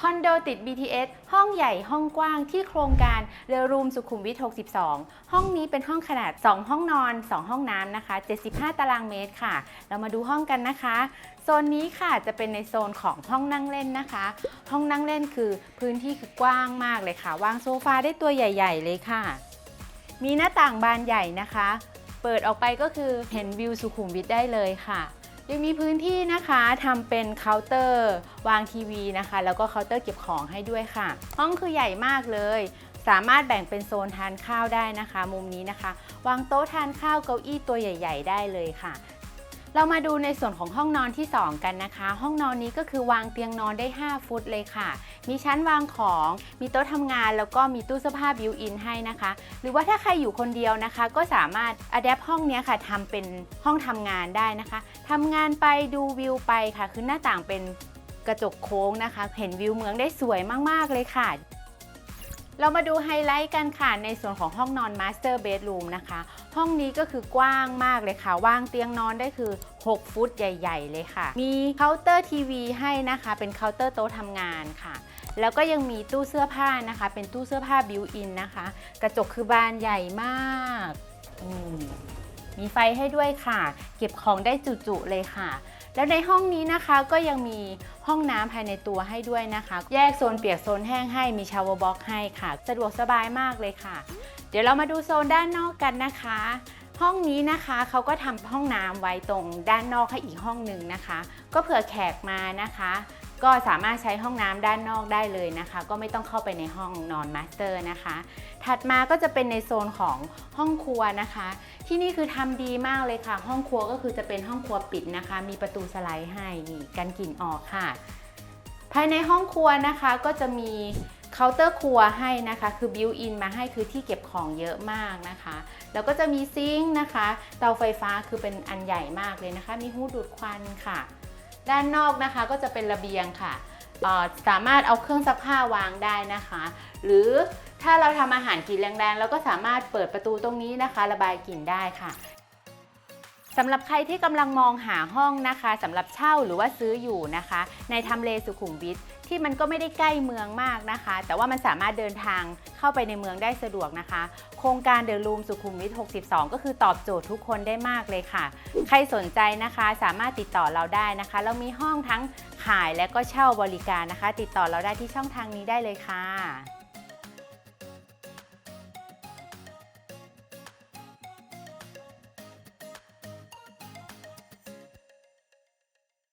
คอนโดติด BTS ห้องใหญ่ห้องกว้างที่โครงการเรือรูมสุขุมวิท 62 ห้องนี้เป็นห้องขนาด 2 ห้องนอน 2 ห้องน้ำนะคะ 75 ตารางเมตรค่ะ เรามาดูห้องกันนะคะ โซนนี้ค่ะจะเป็นในโซนของห้องนั่งเล่นนะคะ ห้องนั่งเล่นคือพื้นที่คือกว้างมากเลยค่ะ วางโซฟาได้ตัวใหญ่ ๆ เลยค่ะ มีหน้าต่างบานใหญ่นะคะ เปิดออกไปก็คือเห็นวิวสุขุมวิทได้เลยค่ะ ยังมีพื้นที่นะคะทำเป็นเคาน์เตอร์วางทีวีนะคะ แล้วก็เคาน์เตอร์เก็บของให้ด้วยค่ะ ห้องคือใหญ่มากเลย สามารถแบ่งเป็นโซนทานข้าวได้นะคะ มุมนี้นะคะ วางโต๊ะทานข้าวเก้าอี้ตัวใหญ่ ๆ ได้เลยค่ะ เรามาดูในส่วนของห้องนอนที่ 2 กันนะคะ ห้องนอนนี้ก็คือวางเตียงนอนได้ 5 ฟุตเลยค่ะ มีชั้นวางของ มีโต๊ะทำงาน แล้วก็มีตู้เสื้อผ้าบิวอินให้นะคะ หรือว่าถ้าใครอยู่คนเดียวนะคะ ก็สามารถอัดแอปห้องนี้ค่ะทำเป็นห้องทำงานได้นะคะทำงานไปดูวิวไปค่ะ คือหน้าต่างเป็นกระจกโค้งนะคะ เห็นวิวเมืองได้สวยมาก ๆ เลยค่ะ เรามาดูไฮไลท์กันค่ะ ในส่วนของห้องนอน Master Bedroom นะคะ ห้องนี้ก็คือกว้างมากเลยค่ะ ว่างเตียงนอนได้คือ 6 ฟุตใหญ่ ๆ เลยค่ะ มีเคาน์เตอร์ทีวีให้นะคะ เป็นเคาน์เตอร์โต๊ะทำงานค่ะ แล้วก็ยังมีตู้เสื้อผ้านะคะ เป็นตู้เสื้อผ้าบิวอินนะคะ กระจกคือบานใหญ่มากมมีไฟให้ด้วยค่ะ เก็บของได้จุๆเลยค่ะ แล้วในห้องนี้นะคะก็ยังมีห้องน้ำภายในตัวให้ด้วยนะคะ แยกโซนเปียกโซนแห้งให้มีชาวบ็อกให้ค่ะ สะดวกสบายมากเลยค่ะ เดี๋ยวเรามาดูโซนด้านนอกกันนะคะ ห้องนี้นะคะเขาก็ทำห้องน้ำไว้ตรงด้านนอกให้อีกห้องหนึ่งนะคะ ก็เผื่อแขกมานะคะ ก็สามารถใช้ห้องน้ำด้านนอกได้เลยนะคะ ก็ไม่ต้องเข้าไปในห้องนอนมาสเตอร์นะคะ ถัดมาก็จะเป็นในโซนของห้องครัวนะคะ ที่นี่คือทำดีมากเลยค่ะ ห้องครัวก็คือจะเป็นห้องครัวปิดนะคะ มีประตูสไลด์ให้นี่กันกลิ่นออกค่ะ ภายในห้องครัวนะคะก็จะมีเคาน์เตอร์ครัวให้นะคะ คือบิวอินมาให้คือที่เก็บของเยอะมากนะคะ แล้วก็จะมีซิงค์นะคะ เตาไฟฟ้าคือเป็นอันใหญ่มากเลยนะคะ มีหูดูดควันค่ะ ด้านนอกนะคะก็จะเป็นระเบียงค่ะสามารถเอาเครื่องซักผ้าวางได้นะคะ หรือถ้าเราทำอาหารกลิ่นแรงๆเราก็สามารถเปิดประตูตรงนี้นะคะ ระบายกลิ่นได้ค่ะ สำหรับใครที่กำลังมองหาห้องนะคะสำหรับเช่าหรือว่าซื้ออยู่นะคะ ในทำเลสุขุมวิทที่มันก็ไม่ได้ใกล้เมืองมากนะคะ แต่ว่ามันสามารถเดินทางเข้าไปในเมืองได้สะดวกนะคะ โครงการเดอะรูมสุขุมวิท 62 ก็คือตอบโจทย์ทุกคนได้มากเลยค่ะ ใครสนใจนะคะสามารถติดต่อเราได้นะคะ เรามีห้องทั้งขายและก็เช่าบริการนะคะ ติดต่อเราได้ที่ช่องทางนี้ได้เลยค่ะ